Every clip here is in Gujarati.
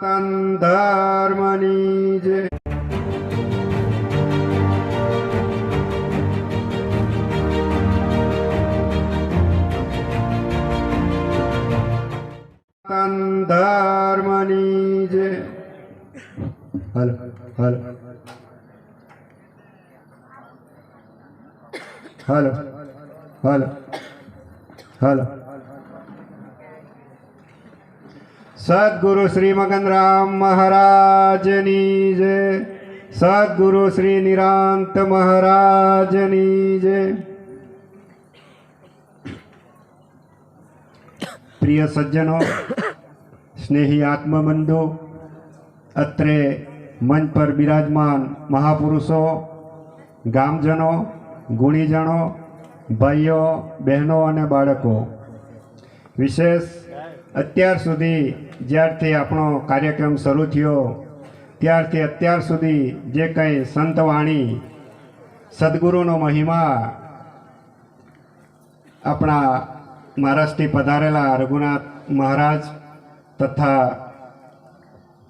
ધર્મની જય ધર્મની જય હાલો હાલો હાલો હાલો હાલો સદગુરુ શ્રી મગનરામ મહારાજની જય. સદગુરુ શ્રી નિરાંત મહારાજની જય. પ્રિય સજ્જનો, સ્નેહી આત્મબંધુ, અત્રે મંચ પર બિરાજમાન મહાપુરુષો, ગામજનો, ગુણીજનો, ભાઈઓ, બહેનો અને બાળકો. વિશેષ અત્યાર સુધી જ્યારથી આપણો કાર્યક્રમ શરૂ થયો ત્યારથી અત્યાર સુધી જે કંઈ સંતવાણી, સદગુરુનો મહિમા આપણા મહારાષ્ટ્રથી પધારેલા રઘુનાથ મહારાજ તથા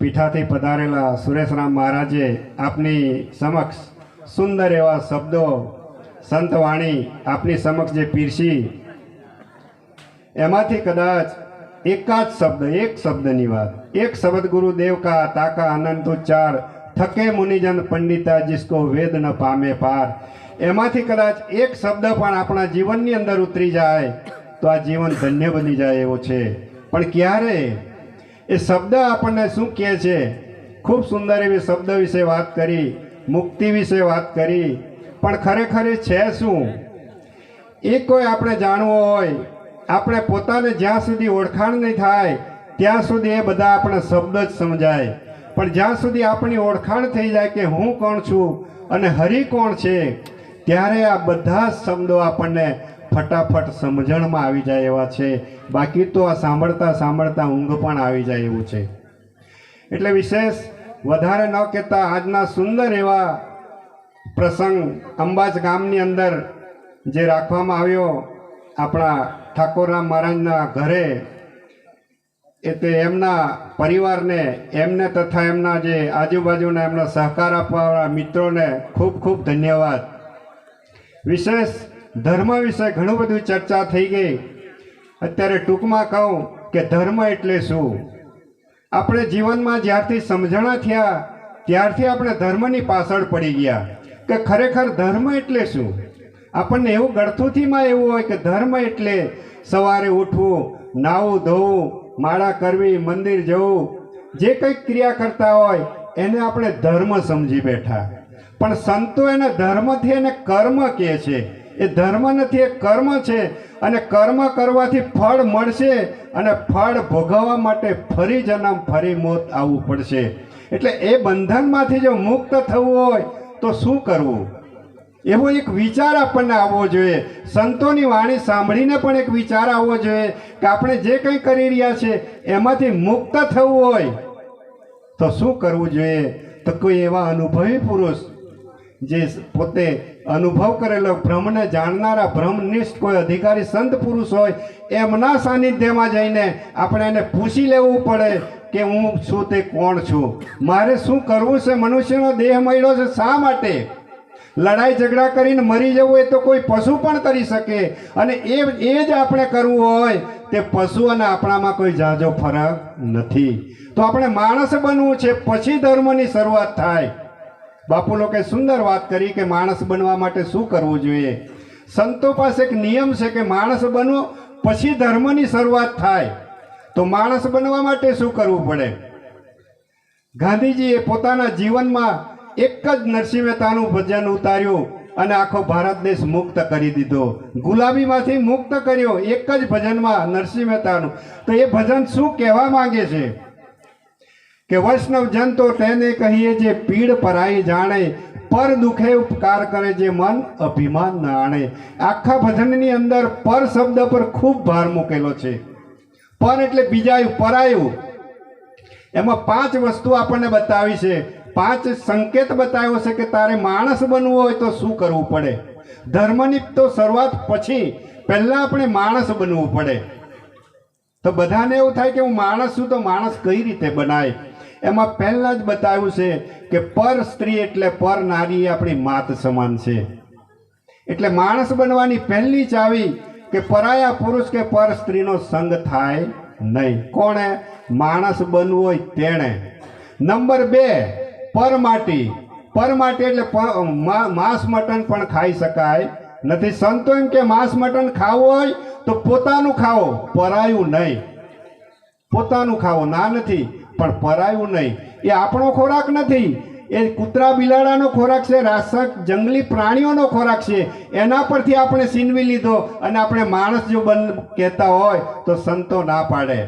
પીઠાથી પધારેલા સુરેશરામ મહારાજે આપની સમક્ષ સુંદર એવા શબ્દો, સંતવાણી આપની સમક્ષ જે પીરસી, એમાંથી કદાચ એકાદ શબ્દ, એક શબ્દની વાત. એક શબ્દ ગુરુદેવ કા તાકા અનંત ઉચ્ચાર થકે મુનિજન પંડિતા જિસકો વેદ ન પામે પાર. એમાંથી કદાચ એક શબ્દ પણ આપણા જીવનની અંદર ઉતરી જાય, તો આ જીવન ધન્ય બની જાય એવો છે. પણ ક્યારે? એ શબ્દ આપણને શું કહે છે? ખૂબ સુંદર એવી શબ્દ વિશે વાત કરી, મુક્તિ વિશે વાત કરી. પણ ખરેખર છે શું? એ કોઈ આપણે જાણવું હોય આપણે પોતાને જ્યાં સુધી ઓળખાણ નહીં થાય, ત્યાં સુધી એ બધા આપણે શબ્દ જ સમજાય. પણ જ્યાં સુધી આપણી ઓળખાણ થઈ જાય કે હું કોણ છું અને હરિ કોણ છે, ત્યારે આ બધા શબ્દો આપણને ફટાફટ સમજણમાં આવી જાય એવા છે. બાકી તો આ સાંભળતા સાંભળતા ઊંઘ પણ આવી જાય એવું છે. એટલે વિશેષ વધારે ન કહેતા આજના સુંદર એવા પ્રસંગ અંબાજ ગામની અંદર જે રાખવામાં આવ્યો આપણા ઠાકોરરામ મહારાજના ઘરે એટલે એમના પરિવારને, એમને તથા એમના જે આજુબાજુના એમનો સહકાર આપવાવાળા મિત્રોને ખૂબ ખૂબ ધન્યવાદ. વિશેષ ધર્મ વિશે ઘણું બધું ચર્ચા થઈ ગઈ. અત્યારે ટૂંકમાં કહું કે ધર્મ એટલે શું? આપણે જીવનમાં જ્યારથી સમજણા થયા, ત્યારથી આપણે ધર્મની પાછળ પડી ગયા કે ખરેખર ધર્મ એટલે શું? આપણને એવું ગળથુથીમાં એવું હોય કે ધર્મ એટલે સવારે ઉઠવું નાવું ધોવું, માળા કરવી, મંદિર જવું, જે કંઈક ક્રિયા કરતા હોય, એને આપણે ધર્મ સમજી બેઠા. પણ સંતો એને ધર્મથી એને કર્મ કહે છે. એ ધર્મ નથી, એ કર્મ છે. અને કર્મ કરવાથી ફળ મળશે અને ફળ ભોગવવા માટે ફરી જન્મ, ફરી મોત આવવું પડશે. એટલે એ બંધનમાંથી જો મુક્ત થવું હોય, તો શું કરવું? એવો એક વિચાર આપણને આવવો જોઈએ. સંતોની વાણી સાંભળીને પણ એક વિચાર આવવો જોઈએ કે આપણે જે કંઈ કરી રહ્યા છે, એમાંથી મુક્ત થવું હોય. તો શું કરવું જોઈએ? તો કોઈ એવા અનુભવી પુરુષ જે પોતે અનુભવ કરેલો બ્રહ્મને જાણનારા બ્રહ્મનિષ્ઠ કોઈ અધિકારી સંત પુરુષ હોય, એમના સાનિધ્યમાં જઈને આપણે એને પૂછી લેવું પડે કે હું છું તે કોણ છું? મારે શું કરવું છે? મનુષ્યનો દેહ મળ્યો છે શા માટે? લડાઈ ઝઘડા કરીને મરી જવું એ તો કોઈ પશુ પણ કરી શકે. અને એ એ જ આપણે કરવું હોય તે પશુ અને આપણામાં કોઈ જાજો ફરક નથી. તો આપણે માણસ બનવું છે, પછી ધર્મની શરૂઆત થાય. બાપુ લોકોએ સુંદર વાત કરી કે માણસ બનવા માટે શું કરવું જોઈએ? સંતો પાસે એક નિયમ છે કે માણસ બનવો પછી ધર્મની શરૂઆત થાય. તો માણસ બનવા માટે શું કરવું પડે? ગાંધીજીએ પોતાના જીવનમાં એક જ નરસિંહ મહેતાનું ભજન ઉતાર્યું અને આખો ભારત દેશ મુક્ત કરી દીધો. ગુલાબીમાંથી મુક્ત કર્યો એક જ ભજનમાં નરસિંહ મહેતાનું તો એ ભજન શું કહેવા માંગે છે? કે વૈષ્ણવ જન તો તેને કહીએ જે પીડ પરાઈ જાણે, પર દુખે ઉપકાર કરે જે મન અભિમાન ન આણે. આખા ભજનની અંદર પર શબ્દ પર ખૂબ ભાર મૂકેલો છે. પર એટલે બીજાયું, પરાયું. એમાં પાંચ વસ્તુ આપણને બતાવી છે. પાંચ સંકેત બતાવ્યો છે કે તારે માણસ બનવું હોય તો શું કરવું પડે? ધર્મની તો શરૂઆત પછી પહેલાં આપણે માણસ બનવું પડે. તો બધાને એવું થાય કે હું માણસ છું તો માણસ કઈ રીતે બનાય? એમાં પહેલાં જ બતાવ્યું છે કે પર સ્ત્રી એટલે પર નારી એ આપણી માત સમાન છે. એટલે માણસ બનવાની પહેલી ચાવી કે પરાયા પુરુષ કે પર સ્ત્રીનો સંગ થાય નહીં. કોણે? માણસ બનવું હોય તેણે. નંબર બે પરમાટી પરમાટી એટલે માંસ મટન પણ ખાઈ શકાય. નથી સંતો એમ કે માંસ મટન ખાવું હોય તો પોતાનું ખાવો પરાયું નહીં. પોતાનું ખાવો ના નથી, પણ પરાયું નહીં. એ આપણો ખોરાક નથી. એ કૂતરા બિલાડાનો ખોરાક છે રાસક જંગલી પ્રાણીઓનો ખોરાક છે. એના પરથી આપણે છીનવી લીધો અને આપણે માણસ જો બન, કહેતા હોય તો સંતો ના પાડે.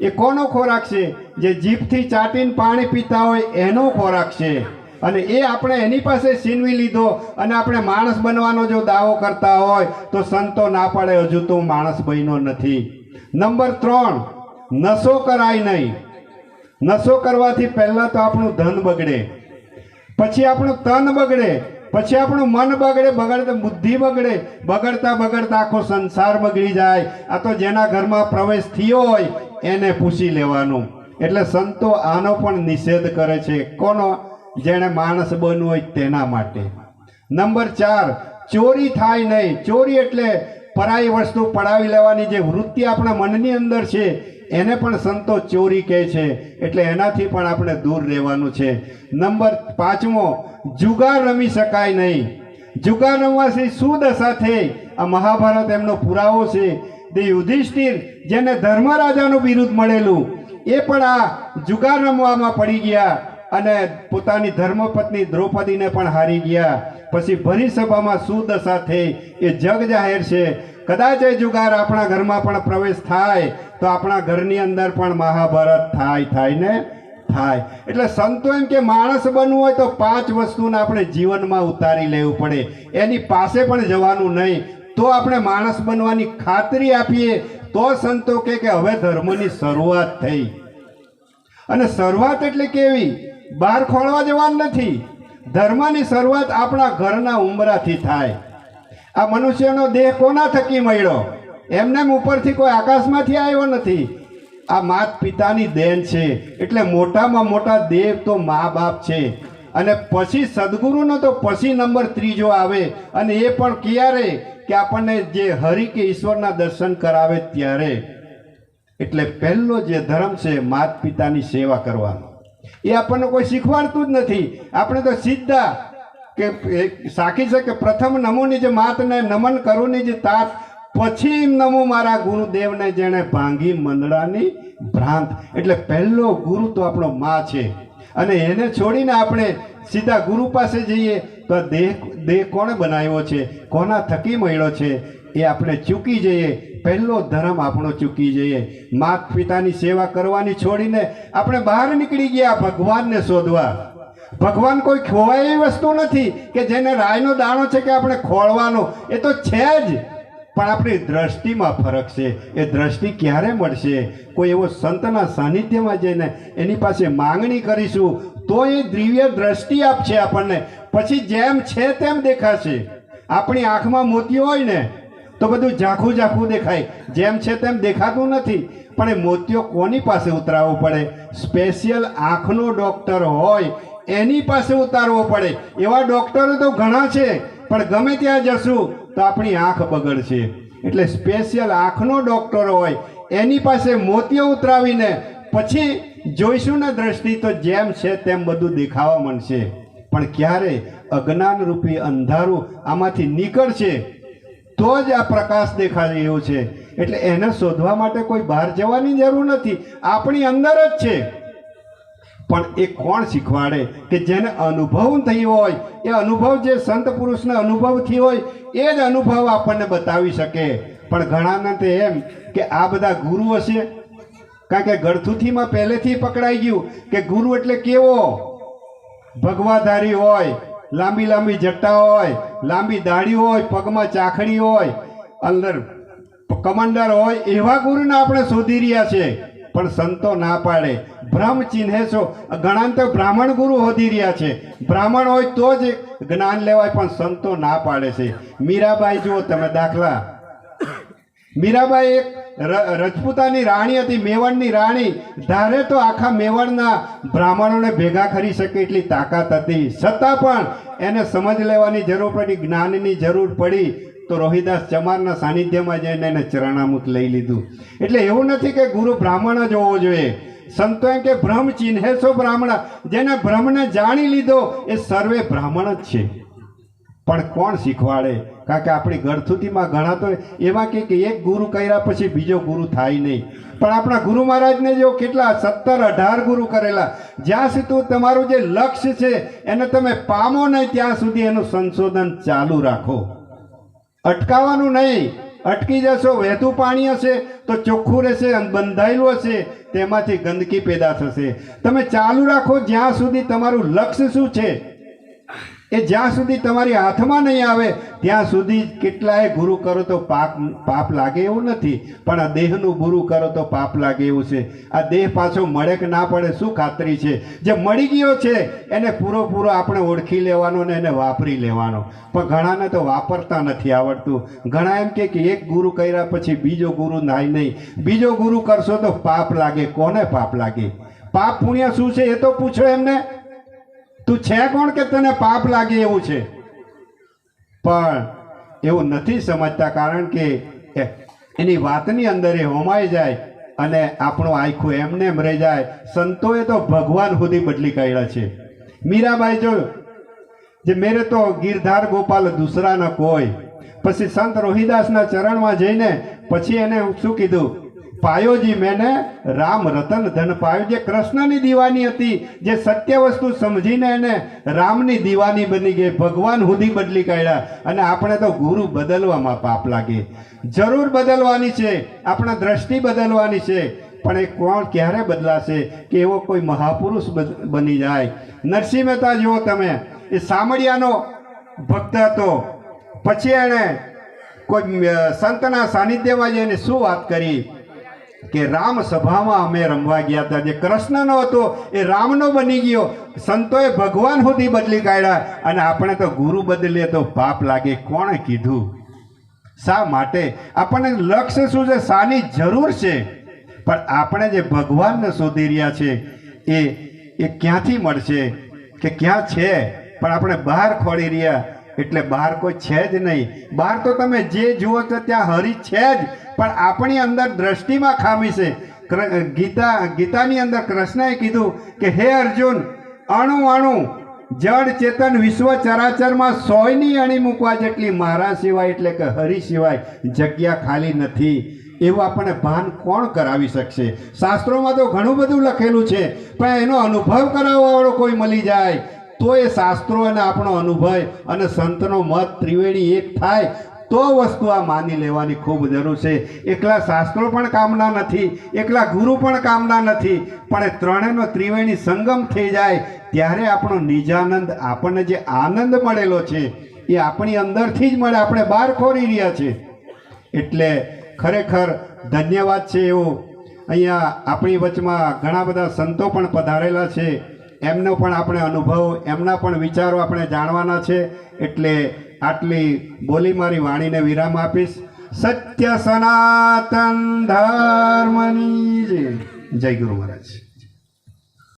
એ કોનો ખોરાક છે? જે જીભથી ચાટીને પાણી પીતા હોય એનો ખોરાક છે. અને એ આપણે એની પાસે છીનવી લીધો અને આપણે માણસ બનવાનો જો દાવો કરતા હોય તો સંતો ના પાડે, હજુ તો માણસ બન્યો નથી. નંબર ત્રણ, નશો કરાય નહીં. નશો કરવાથી પહેલાં તો આપણું ધન બગડે. પછી આપણું તન બગડે. પછી આપણું મન બગડે, બગડતા બુદ્ધિ બગડે. બગડતા બગડતા આખો સંસાર બગડી જાય. આ તો જેના ઘરમાં પ્રવેશ થયો હોય એને પૂછી લેવાનું. એટલે સંતો આનો પણ નિષેધ કરે છે. કોનો? જેણે માણસ બનવું હોય તેના માટે. નંબર ચાર, ચોરી થાય નહીં. ચોરી એટલે પરાઈ વસ્તુ પડાવી લેવાની જે વૃત્તિ આપણા મનની અંદર છે, એને પણ સંતો ચોરી કહે છે. એટલે એનાથી પણ આપણે દૂર રહેવાનું છે. નંબર પાંચમો, જુગાર રમી શકાય નહીં. જુગાર રમવાથી શું દશા થઈ આ મહાભારત એમનો પુરાવો છે. તે યુધિષ્ઠિર, જેને ધર્મરાજાનું બિરુદ મળેલું, એ પણ આ જુગાર રમવામાં પડી ગયા અને પોતાની ધર્મપત્ની દ્રૌપદીને પણ હારી ગયા. પછી ભરી સભામાં શું દશા થઈ, એ જગ જાહેર છે. કદાચ એ જુગાર આપણા ઘરમાં પણ પ્રવેશ થાય, તો આપણા ઘરની અંદર પણ મહાભારત થાય થાય ને? થાય. એટલે સંતો એમ કે માણસ બનવું હોય તો પાંચ વસ્તુને આપણે જીવનમાં ઉતારી લેવું પડે. એની પાસે પણ જવાનું નહીં. તો આપણે માણસ બનવાની ખાતરી આપીએ, તો સંતો કે હવે ધર્મની શરૂઆત થઈ. અને શરૂઆત એટલે કેવી? બહાર ખોળવા જવાનું નથી. ધર્મની શરૂઆત આપણા ઘરના ઉંબરાથી થાય. આ મનુષ્યનો દેહ કોના થકી મળ્યો? એમને ઉપરથી કોઈ આકાશમાંથી આવ્યો નથી. આ માત પિતાની દેન છે. એટલે મોટામાં મોટા દેવ તો મા બાપ છે. અને પછી સદગુરુનો તો પછી નંબર ત્રીજો આવે. અને એ પણ ક્યારે? કે આપણને જે હરિ કે ઈશ્વરના દર્શન કરાવે ત્યારે, એટલે પહેલો જે ધર્મ છે માત પિતાની સેવા કરવાનો. એ આપણને કોઈ શીખવાડતું જ નથી. આપણે તો સીધા કે સાખી છે કે પ્રથમ નમોની જે માતને નમન કરુંની જે તાત, પછી નમો મારા ગુરુદેવને જેણે ભાંગી મંદળાની ભ્રાંત. એટલે પહેલો ગુરુ તો આપણો મા છે. અને એને છોડીને આપણે સીધા ગુરુ પાસે જઈએ તો દેહ દેહ કોણે બનાવ્યો છે? કોના થકી મળ્યો છે? એ આપણે ચૂકી જઈએ. પહેલો ધર્મ આપણો ચૂકી જઈએ. માત પિતાની સેવા કરવાની છોડીને આપણે બહાર નીકળી ગયા ભગવાનને શોધવા. ભગવાન કોઈ ખોવાય એવી વસ્તુ નથી કે જેને રાયનો દાણો છે કે આપણે ખોળવાનો. એ તો છે જ. પણ આપણી દ્રષ્ટિમાં ફરક છે. એ દ્રષ્ટિ ક્યારે મળશે? કોઈ એવો સંતના સાનિધ્યમાં જઈને એની પાસે માંગણી કરીશું, તો એ દિવ્ય દ્રષ્ટિ આપશે આપણને. પછી જેમ છે તેમ દેખાશે. આપણી આંખમાં મોતી હોય ને, તો બધું ઝાંખું ઝાંખું દેખાય. જેમ છે તેમ દેખાતું નથી, પણ એ મોતિયો કોની પાસે ઉતરાવવો પડે? સ્પેશિયલ આંખનો ડૉક્ટર હોય, એની પાસે ઉતારવો પડે. એવા ડૉક્ટરો તો ઘણા છે, પણ ગમે ત્યાં જશું, તો આપણી આંખ બગડશે. એટલે સ્પેશિયલ આંખનો ડૉક્ટર હોય, એની પાસે મોતિયો ઉતરાવીને, પછી જોઈશું ને દ્રષ્ટિ, તો જેમ છે તેમ બધું દેખાવા મળશે પણ ક્યારે અજ્ઞાન રૂપી અંધારું આમાંથી નીકળશે, તો જ આ પ્રકાશ દેખાય એવો છે. એટલે એને શોધવા માટે કોઈ બહાર જવાની જરૂર નથી. આપણી અંદર જ છે. પણ એ કોણ શીખવાડે કે જેને અનુભવ થયો હોય, એ અનુભવ જે સંત પુરુષને અનુભવથી હોય, એ જ અનુભવ આપણને બતાવી શકે. પણ ઘણાને તો એમ કે આ બધા ગુરુ હશે. કારણ કે ગળથુથીમાં પહેલેથી પકડાઈ ગયું કે ગુરુ એટલે કેવો? ભગવાધારી હોય, લાંબી લાંબી જટ્ટા હોય, લાંબી દાઢી હોય, પગમાં ચાખડી હોય, અંદર કમાન્ડર હોય, એવા ગુરુને આપણે શોધી રહ્યા છે. પણ સંતો ના પાડે. ભ્રમ ચિહ્ને છો ઘણા તો બ્રાહ્મણ ગુરુ શોધી રહ્યા છે. બ્રાહ્મણ હોય તો જ જ્ઞાન લેવાય, પણ સંતો ના પાડે છે. મીરાબાઈ, જુઓ તમે દાખલા. મીરાબાઈ એક રજપૂતાની રાણી હતી, મેવાડની રાણી. ધારે તો આખા મેવાડના બ્રાહ્મણોને ભેગા કરી શકે એટલી તાકાત હતી. છતાં પણ એને સમજ લેવાની જરૂર પડી, જ્ઞાનની જરૂર પડી, તો રોહિદાસ ચમારના સાનિધ્યમાં જઈને એને ચરણામૃત લઈ લીધું. એટલે એવું નથી કે ગુરુ બ્રાહ્મણ જ હોવો જોઈએ. સંતો એમ કે ભ્રમ ચિહ્ને સો બ્રાહ્મણ. જેને ભ્રમને જાણી લીધો, એ સર્વે બ્રાહ્મણ જ છે. પણ કોણ શીખવાડે? કારણ કે આપણી ગળથુતીમાં ઘણા તો એવા કે એક ગુરુ કર્યા પછી બીજો ગુરુ થાય નહીં. પણ આપણા ગુરુ મહારાજને જો કેટલા સત્તર અઢાર ગુરુ કરેલા, જ્યાં સુધી તમારું જે લક્ષ્ય છે, એને તમે પામો નહીં, ત્યાં સુધી એનું સંશોધન ચાલુ રાખો. અટકાવવાનું નહીં. અટકી જશો, વહેતું પાણી હશે, તો ચોખ્ખું રહેશે અને બંધાયેલું હશે, તેમાંથી ગંદકી પેદા થશે. તમે ચાલુ રાખો જ્યાં સુધી તમારું લક્ષ્ય શું છે? એ જ્યાં સુધી તમારી હાથમાં નહીં આવે, ત્યાં સુધી કેટલાય ગુરુ કરો તો પાપ પાપ લાગે એવું નથી. પણ આ દેહનું ગુરુ કરો તો પાપ લાગે એવું છે. આ દેહ પાછો મળે કે ના પડે શું ખાતરી છે? જે મળી ગયો છે, એને પૂરો પૂરો આપણે ઓળખી લેવાનો ને એને વાપરી લેવાનો. પણ ઘણાને તો વાપરતા નથી આવડતું. ઘણા એમ કે એક ગુરુ કર્યા પછી બીજો ગુરુ નાય નહીં. બીજો ગુરુ કરશો તો પાપ લાગે. કોને પાપ લાગે? પાપ પુણ્ય શું છે એ તો પૂછો એમને. તું છે કોણ કે તને પાપ લાગે એવું છે? પણ એવું નથી સમજતા કારણ કે એની વાતની અંદર એ હોમાઈ જાય અને આપણું આખું એમને એમ રહી જાય. સંતોએ તો ભગવાન સુધી બદલી કાઢ્યા છે. મીરાબાઈ જો, જે મેરે તો ગિરધાર ગોપાલ દૂસરા કોઈ, પછી સંત રોહિદાસના ચરણમાં જઈને, પછી એને શું કીધું? પાયોજી મેને રામ રતન ધન પાયો. જે કૃષ્ણની દીવાની હતી, જે સત્ય વસ્તુ સમજીને એને રામની દીવાની બની ગઈ, ભગવાન સુધી બદલી કાઢ્યા. અને આપણે તો ગુરુ બદલવામાં પાપ લાગે. જરૂર બદલવાની છે, આપણા દ્રષ્ટિ બદલવાની છે, પણ એ કોણ ક્યારે બદલાશે કે એવો કોઈ મહાપુરુષ બની જાય? નરસિંહ મહેતા, જુઓ તમે, એ સામડિયાનો ભક્ત હતો. પછી એણે કોઈ સંતના સાનિધ્યમાં જઈને શું વાત કરી? કે રામ સભામાં અમે રમવા ગયા હતા. જે કૃષ્ણનો હતો, એ રામનો બની ગયો. સંતોએ ભગવાન સુધી બદલી કાઢ્યા અને આપણે તો ગુરુ બદલીએ તો પાપ લાગે. કોણે કીધું? શા માટે? આપણને લક્ષ્ય શું છે? શાની જરૂર છે. પણ આપણે જે ભગવાનને શોધી રહ્યા છે, એ એ ક્યાંથી મળશે? કે ક્યાં છે? પણ આપણે બહાર ખોળી રહ્યા એટલે બહાર કોઈ છે જ નહીં. બહાર તો તમે જે જુઓ છો ત્યાં હરી છે જ, પણ આપણી અંદર દ્રષ્ટિમાં ખામી છે. ગીતા, ગીતાની અંદર કૃષ્ણએ કીધું કે, હે અર્જુન, અણુ અણુ જડ ચેતન, વિશ્વ ચરાચરમાં સોયની અણી મૂકવા જેટલી મારા સિવાય એટલે કે હરિ સિવાય જગ્યા ખાલી નથી. એવું આપણને ભાન કોણ કરાવી શકશે? શાસ્ત્રોમાં તો ઘણું બધું લખેલું છે, પણ એનો અનુભવ કરાવવાવાળો કોઈ મળી જાય. તો એ શાસ્ત્રો અને આપણો અનુભવ અને સંતનો મત ત્રિવેણી એક થાય, તો વસ્તુ આ માની લેવાની ખૂબ જરૂર છે. એકલા શાસ્ત્રો પણ કામના નથી, એકલા ગુરુ પણ કામના નથી, પણ એ ત્રણેયનો ત્રિવેણી સંગમ થઈ જાય, ત્યારે આપણો નિજાનંદ આપણને જે આનંદ મળેલો છે, એ આપણી અંદરથી જ મળે, આપણે બહાર ખોરી રહ્યા છે. એટલે ખરેખર ધન્યવાદ છે એવું. અહીંયા આપણી વચમાં ઘણા બધા સંતો પણ પધારેલા છે. એમનો પણ આપણે અનુભવ, એમના પણ વિચારો આપણે જાણવાના છે. એટલે આટલી બોલી મારી વાણીને વિરામ આપીશ. સત્ય સનાતન ધર્મની જય ગુરુ મહારાજ.